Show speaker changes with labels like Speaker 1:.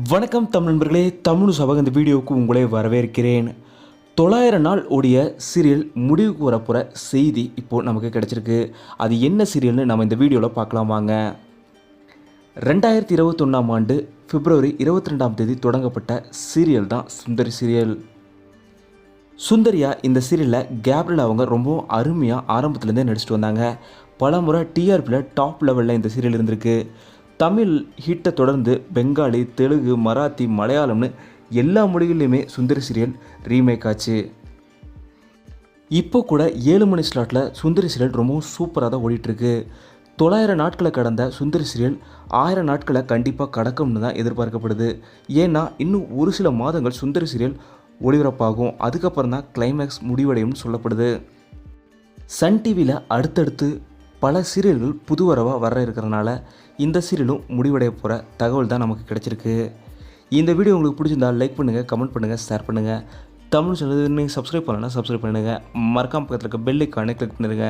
Speaker 1: வணக்கம் தமிழ் நண்பர்களே தமிழ் சபக இந்த வீடியோவுக்கு உங்களை வரவேற்கிறேன். தொள்ளாயிரம் நாள் ஓடிய சீரியல் முடிவுக்கு வரப்போகிற செய்தி இப்போது நமக்கு கிடச்சிருக்கு. அது என்ன சீரியல்னு நம்ம இந்த வீடியோவில் பார்க்கலாம் வாங்க. ரெண்டாயிரத்தி இருபத்தொன்னாம் ஆண்டு பிப்ரவரி இருபத்தி ரெண்டாம் தேதி தொடங்கப்பட்ட சீரியல் தான் சுந்தரி சீரியல். சுந்தரியா இந்த சீரியலில் கேப்ரல் அவங்க ரொம்பவும் அருமையாக ஆரம்பத்துலேருந்தே நடிச்சிட்டு வந்தாங்க. பல முறை டிஆர்பியில் டாப் லெவலில் இந்த சீரியல் இருந்திருக்கு. தமிழ் ஹீட்டை தொடர்ந்து பெங்காலி தெலுங்கு மராத்தி மலையாளம்னு எல்லா மொழிகளிலுமே சுந்தரி சீரியல் ரீமேக் ஆச்சு. இப்போ கூட ஏழு மணி ஸ்லாட்டில் சுந்தரி சீரியல் ரொம்பவும் சூப்பராக தான் ஓடிட்டுருக்கு. தொள்ளாயிரம் நாட்களை கடந்த சுந்தரி சீரியல் ஆயிரம் நாட்களை கண்டிப்பாக கடக்கும்னு தான் எதிர்பார்க்கப்படுது. ஏன்னா இன்னும் ஒரு சில மாதங்கள் சுந்தரி சீரியல் ஒளிபரப்பாகும். அதுக்கப்புறம் தான் கிளைமேக்ஸ் முடிவடையும்னு சொல்லப்படுது. சன் டிவியில் அடுத்தடுத்து பல சீரியல்கள் புது வரவாக வர இருக்கிறனால இந்த சீரியலும் முடிவடைய போகிற தகவல் தான் நமக்கு கிடச்சிருக்கு. இந்த வீடியோ உங்களுக்கு பிடிச்சிருந்தா லைக் பண்ணுங்கள் கமெண்ட் பண்ணுங்கள் ஷேர் பண்ணுங்கள் தமிழ் சேனல் நீங்கள் சப்ஸ்கிரைப் பண்ணலைன்னா சப்ஸ்கிரைப் பண்ணுங்கள் மறக்காம பக்கத்தில் இருக்க பெல் ஐக்கானே கிளிக் பண்ணிடுங்க.